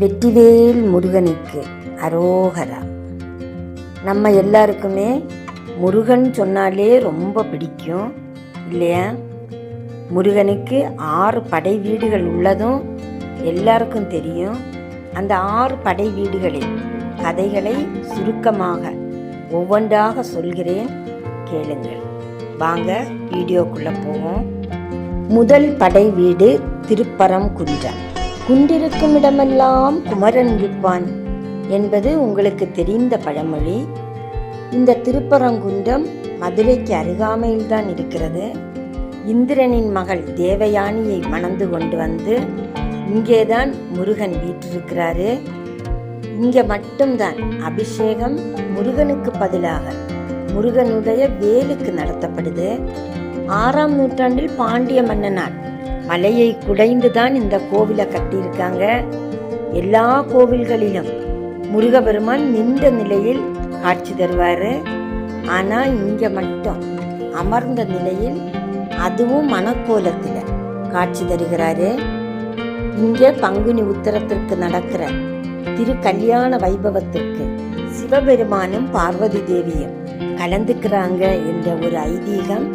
வெற்றிவேல் முருகனுக்கு அரோகரா. நம்ம எல்லாருக்குமே முருகன் சொன்னாலே ரொம்ப பிடிக்கும் இல்லையா? முருகனுக்கு ஆறு படை வீடுகள் உள்ளதும் எல்லாருக்கும் தெரியும். அந்த ஆறு படை வீடுகளில் கதைகளை சுருக்கமாக ஒவ்வொன்றாக சொல்கிறேன் கேளுங்கள். வாங்க வீடியோக்குள்ளே போவோம். முதல் படை வீடு திருப்பரம் குன்றம் குண்டிருக்கும் இடமெல்லாம் குமரன் இருப்பான் என்பது உங்களுக்கு தெரிந்த பழமொழி. இந்த திருப்பரங்குன்றம் மதுரைக்கு அருகாமையில்தான் இருக்கிறது. இந்திரனின் மகள் தேவயானியை மணந்து கொண்டு வந்து இங்கேதான் முருகன் வீற்றிருக்கிறாரு. இங்கே மட்டும்தான் அபிஷேகம் முருகனுக்கு பதிலாக முருகனுடைய வேலுக்கு நடத்தப்படுது. ஆறாம் நூற்றாண்டில் பாண்டிய மன்னனால் மலையை குடைந்து தான் இந்த கோவிலை கட்டியிருக்காங்க. எல்லா கோவில்களிலும் முருகபெருமான் நின்ற நிலையில் காட்சி தருவார். ஆனால் இங்கே மட்டும் அமர்ந்த நிலையில் அதுவும் மணக்கோலத்தில் காட்சி தருகிறாரு. இங்கே பங்குனி உத்தரத்திற்கு நடக்கிற திரு கல்யாண வைபவத்திற்கு சிவபெருமானும் பார்வதி தேவியும் கலந்துக்கிறாங்க என்ற ஒரு ஐதீகம்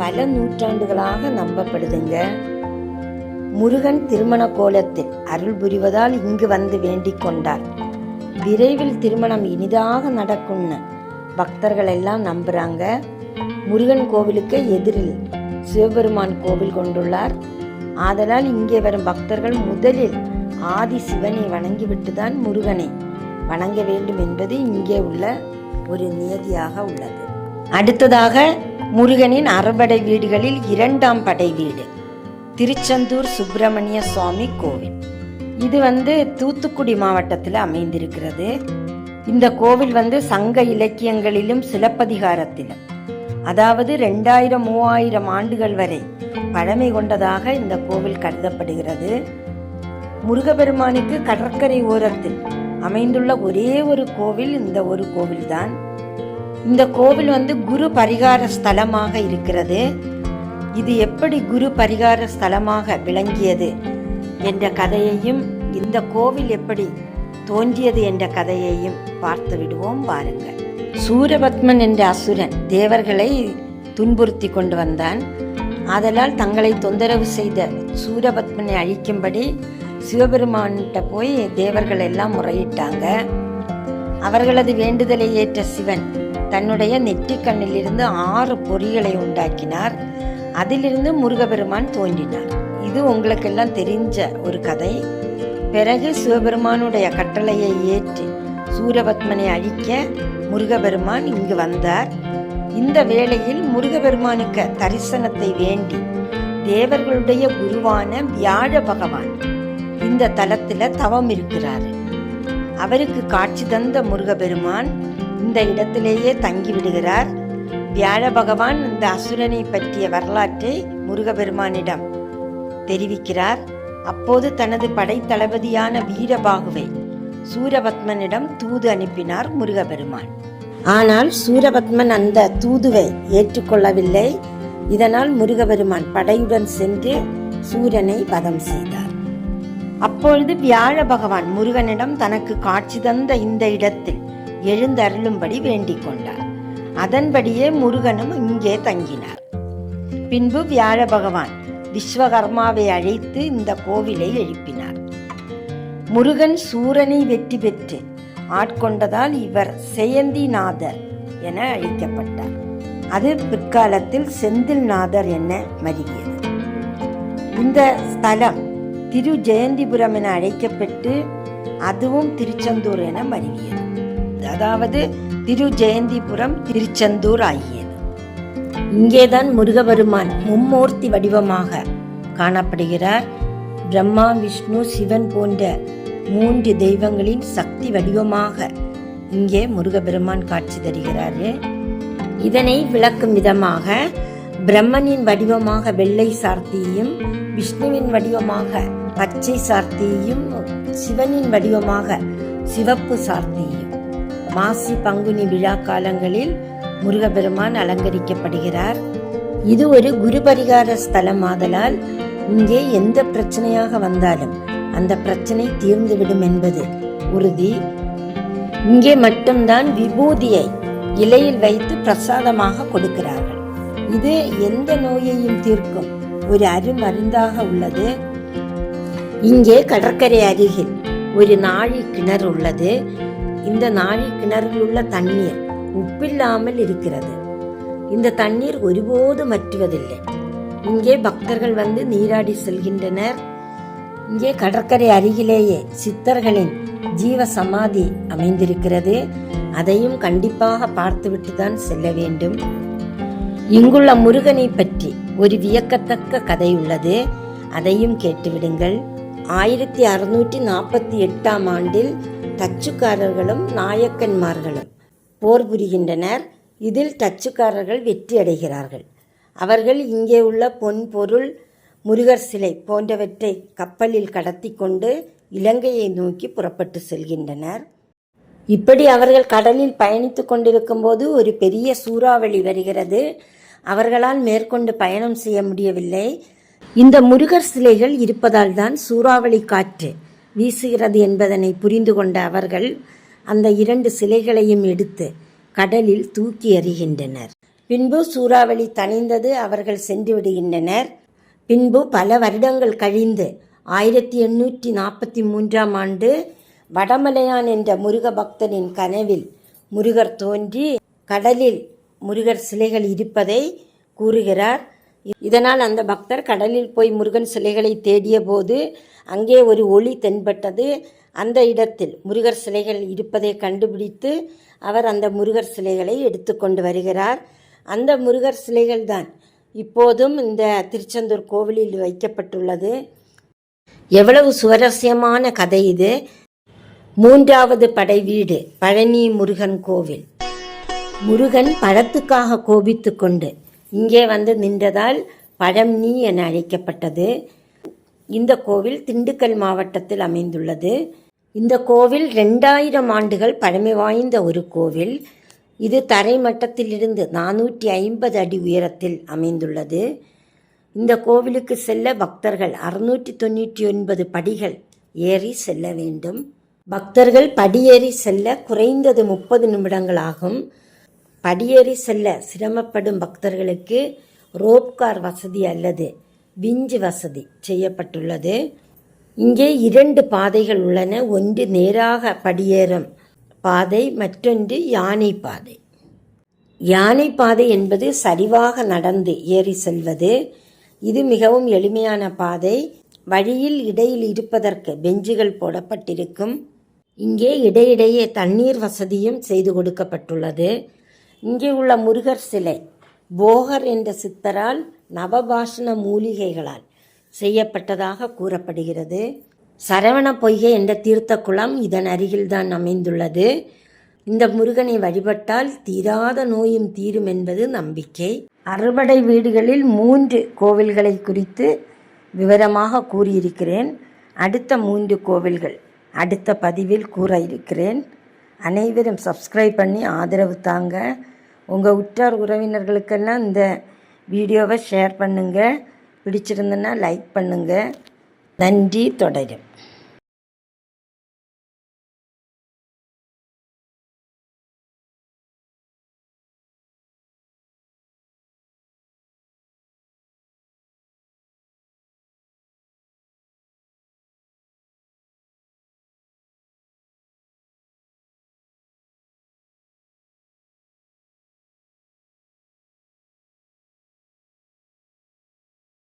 பல நூற்றாண்டுகளாக நம்பப்படுதுங்க. முருகன் திருமண கோலத்தில் அருள் புரிவதால் இங்கு வந்து வேண்டிக் கொண்டார். விரைவில் திருமணம் இனிதாக நடக்கும்னு பக்தர்கள் எல்லாம் நம்புறாங்க. முருகன் கோவிலுக்கு எதிரில் சிவபெருமான் கோவில் கொண்டுள்ளார். ஆதலால் இங்கே வரும் பக்தர்கள் முதலில் ஆதி சிவனை வணங்கிவிட்டு தான் முருகனை வணங்க வேண்டும் என்பது இங்கே உள்ள ஒரு நியதியாக உள்ளது. அடுத்ததாக முருகனின் அறுபடை வீடுகளில் இரண்டாம் படை வீடு. திருச்செந்தூர் சுப்பிரமணிய சுவாமி கோவில். இது வந்து தூத்துக்குடி மாவட்டத்தில் அமைந்திருக்கிறது. இந்த கோவில் வந்து சங்க இலக்கியங்களிலும் சிலப்பதிகாரத்திலும். அதாவது ரெண்டாயிரம் மூவாயிரம் ஆண்டுகள் வரை பழமை கொண்டதாக இந்த கோவில் கருதப்படுகிறது. முருகபெருமானுக்கு கடற்கரை ஓரத்தில் அமைந்துள்ள ஒரே ஒரு கோவில் இந்த ஒரு கோவில்தான். இந்த கோவில் வந்து குரு பரிகார ஸ்தலமாக இருக்கிறது. இது எப்படி குரு பரிகார ஸ்தலமாக விளங்கியது என்ற கதையையும் இந்த கோவில் எப்படி தோன்றியது என்ற கதையையும் பார்த்து விடுவோம் பாருங்கள் சூரபத்மன் என்ற அசுரன் தேவர்களை துன்புறுத்தி கொண்டு வந்தான். ஆதலால் தங்களை தொந்தரவு செய்த சூரபத்மனை அழிக்கும்படி சிவபெருமான்கிட்ட போய் தேவர்கள் எல்லாம் முறையிட்டாங்க. அவர்களது வேண்டுதலை ஏற்ற சிவன் தன்னுடைய நெற்றிக்கண்ணிலிருந்து ஆறு பொறிகளை உண்டாக்கினார். அதிலிருந்து முருகபெருமான் தோன்றினார். இது உங்களுக்கெல்லாம் தெரிஞ்ச ஒரு கதை. பிறகு சிவபெருமானுடைய கட்டளையை ஏற்று சூரபத்மனை அழிக்க முருகபெருமான் இங்கு வந்தார். இந்த வேளையில் முருகபெருமானுக்கு தரிசனத்தை வேண்டி தேவர்களுடைய குருவான வியாழ பகவான் இந்த தலத்தில் தவம் இருக்கிறார். அவருக்கு காட்சி தந்த முருகபெருமான் இந்த இடத்திலேயே தங்கி விடுகிறார் வியாழ பகவான் இந்த அசுரனை பற்றிய வரலாற்றை முருகபெருமானிடம் தெரிவிக்கிறார். அப்போது தனது படைத்தளபதியான வீரபாகுவை சூரபத்மனிடம் தூது அனுப்பினார் முருகபெருமான். ஆனால் சூரபத்மன் அந்த தூதுவை ஏற்றுக்கொள்ளவில்லை. இதனால் முருகபெருமான் படையுடன் சென்று சூரனை வதம் செய்தார். அப்பொழுது வியாழ பகவான் முருகனிடம் தனக்கு காட்சி தந்த இந்த இடத்தில் எழுந்தருளும்படி வேண்டிக் கொண்டார். அதன்படியே முருகனும் இங்கே தங்கினார். பின்பு வியாழ பகவான் விஸ்வகர்மாவை அழைத்து இந்த கோவிலை எழுப்பினார். முருகன் சூரனை வெற்றி பெற்று ஆட்கொண்டதால் இவர் செயந்திநாதர் என அழைக்கப்பட்டார். அது பிற்காலத்தில் செந்தில்நாதர் என மருகியது. இந்த ஸ்தலம் திரு ஜெயந்திபுரம் என அழைக்கப்பட்டு அதுவும் திருச்செந்தூர் என மருகியது. அதாவது திரு ஜெயந்திபுரம் திருச்செந்தூர் ஆகியது. இங்கேதான் முருகபெருமான் மும்மூர்த்தி வடிவமாக காணப்படுகிறார். பிரம்மா விஷ்ணு சிவன் போன்ற மூன்று தெய்வங்களின் சக்தி வடிவமாக இங்கே முருகபெருமான் காட்சி தருகிறார். இதனை விளக்கும் விதமாக பிரம்மனின் வடிவமாக வெள்ளை சார்த்தியையும் விஷ்ணுவின் வடிவமாக பச்சை சார்த்தியையும் சிவனின் வடிவமாக சிவப்பு சார்த்தியையும் மாசி பங்குனி விழா காலங்களில் முருகபெருமான் அலங்கரிக்கப்படுகிறார். இது ஒரு குரு பரிகார ஸ்தலம் ஆதலால் இங்கே எந்த பிரச்சனையாக வந்தாலும் அந்த பிரச்சனை தீர்ந்துவிடும் என்பது உறுதி. இங்கே மட்டும்தான் விபூதியை இலையில் வைத்து பிரசாதமாக கொடுக்கிறார்கள். இது எந்த நோயையும் தீர்க்கும் ஒரு அருமருந்தாக உள்ளது. இங்கே கடற்கரை அருகில் ஒரு நாழி கிணறு உள்ளது. இந்த நாழி கிணறில் உள்ள தண்ணீர் உப்பில்லாமல் இருக்கிறது. இந்த தண்ணீர் ஒருபோதும் மற்றுவதில்லை இங்கே பக்தர்கள் வந்து நீராடி செல்கின்றனர். இங்கே கடற்கரை அருகிலேயே சித்தர்களின் ஜீவ சமாதி அமைந்திருக்கிறது. அதையும் கண்டிப்பாக பார்த்துவிட்டு தான் செல்ல வேண்டும். இங்குள்ள முருகனை பற்றி ஒரு வியக்கத்தக்க கதை உள்ளது. அதையும் கேட்டுவிடுங்கள். ஆயிரத்தி அறுநூற்றி நாற்பத்தி எட்டாம் ஆண்டில் டச்சுக்காரர்களும் நாயக்கன்மார்களும் போர் புரிகின்றனர். இதில் டச்சுக்காரர்கள் வெற்றி அடைகிறார்கள். அவர்கள் இங்கே உள்ள பொன் பொருள் முருகர் சிலை போன்றவற்றை கப்பலில் கடத்தி கொண்டு இலங்கையை நோக்கி புறப்பட்டு செல்கின்றனர். இப்படி அவர்கள் கடலில் பயணித்துக் கொண்டிருக்கும் போது ஒரு பெரிய சூறாவளி வருகிறது. அவர்களால் மேற்கொண்டு பயணம் செய்ய முடியவில்லை. இந்த முருகர் சிலைகள் இருப்பதால் தான் சூறாவளி காற்று வீசுகிறது என்பதனை புரிந்து கொண்ட அவர்கள் அந்த இரண்டு சிலைகளையும் எடுத்து கடலில் தூக்கி எறிகின்றனர். பின்பு சூறாவளி தணிந்தது அவர்கள் சென்று விடுகின்றனர். பின்பு பல வருடங்கள் கழிந்து ஆயிரத்தி எண்ணூற்றி நாற்பத்தி மூன்றாம் ஆண்டு வடமலையான் என்ற முருக பக்தனின் கனவில் முருகர் தோன்றி கடலில் முருகர் சிலைகள் இருப்பதை கூறுகிறார். இதனால் அந்த பக்தர் கடலில் போய் முருகன் சிலைகளை தேடிய போது அங்கே ஒரு ஒளி தென்பட்டது. அந்த இடத்தில் முருகர் சிலைகள் இருப்பதை கண்டுபிடித்து அவர் அந்த முருகர் சிலைகளை எடுத்துக்கொண்டு வருகிறார். அந்த முருகர் சிலைகள் தான் இப்போதும் இந்த திருச்செந்தூர் கோவிலில் வைக்கப்பட்டுள்ளது. எவ்வளவு சுவாரஸ்யமான கதை இது. மூன்றாவது படை வீடு பழனி முருகன் கோவில். முருகன் பழத்துக்காக கோபித்து கொண்டு இங்கே வந்து நின்றதால் பழம்னி என அழைக்கப்பட்டது. இந்த கோவில் திண்டுக்கல் மாவட்டத்தில் அமைந்துள்ளது. இந்த கோவில் ரெண்டாயிரம் ஆண்டுகள் பழமை வாய்ந்த ஒரு கோவில். இது தரை மட்டத்திலிருந்து நானூற்றி ஐம்பது அடி உயரத்தில் அமைந்துள்ளது. இந்த கோவிலுக்கு செல்ல பக்தர்கள் அறுநூற்றி தொண்ணூற்றி ஒன்பது படிகள் ஏறி செல்ல வேண்டும். பக்தர்கள் படியேறி செல்ல குறைந்தது முப்பது நிமிடங்கள் ஆகும். படியேறி செல்ல சிரமப்படும் பக்தர்களுக்கு ரோப்கார் வசதி அல்லது விஞ்சு வசதி செய்யப்பட்டுள்ளது. இங்கே இரண்டு பாதைகள் உள்ளன. ஒன்று நேராக படியேறும் பாதை மற்றொன்று யானை பாதை. யானை பாதை என்பது சரிவாக நடந்து ஏறி செல்வது. இது மிகவும் எளிமையான பாதை. வழியில் இடையில் இருப்பதற்கு பெஞ்சுகள் போடப்பட்டிருக்கும். இங்கே இடையிடையே தண்ணீர் வசதியும் செய்து கொடுக்கப்பட்டுள்ளது. இங்கே உள்ள முருகர் சிலை போகர் என்ற சித்தரால் நவபாஷண மூலிகைகளால் செய்யப்பட்டதாக கூறப்படுகிறது. சரவண பொய்கை என்ற தீர்த்த குளம் இதன் அருகில்தான் அமைந்துள்ளது. இந்த முருகனை வழிபட்டால் தீராத நோயும் தீரும் என்பது நம்பிக்கை. அறுபடை வீடுகளில் மூன்று கோவில்களை குறித்து விவரமாக கூறியிருக்கிறேன். அடுத்த மூன்று கோவில்கள் அடுத்த பதிவில் கூற இருக்கிறேன். அனைவரும் சப்ஸ்கிரைப் பண்ணி ஆதரவு தாங்க. உங்கள் உற்றார் உறவினர்களுக்கெல்லாம் இந்த வீடியோவை ஷேர் பண்ணுங்கள் பிடிச்சிருந்தனா லைக் பண்ணுங்கள் நன்றி தொடரும்.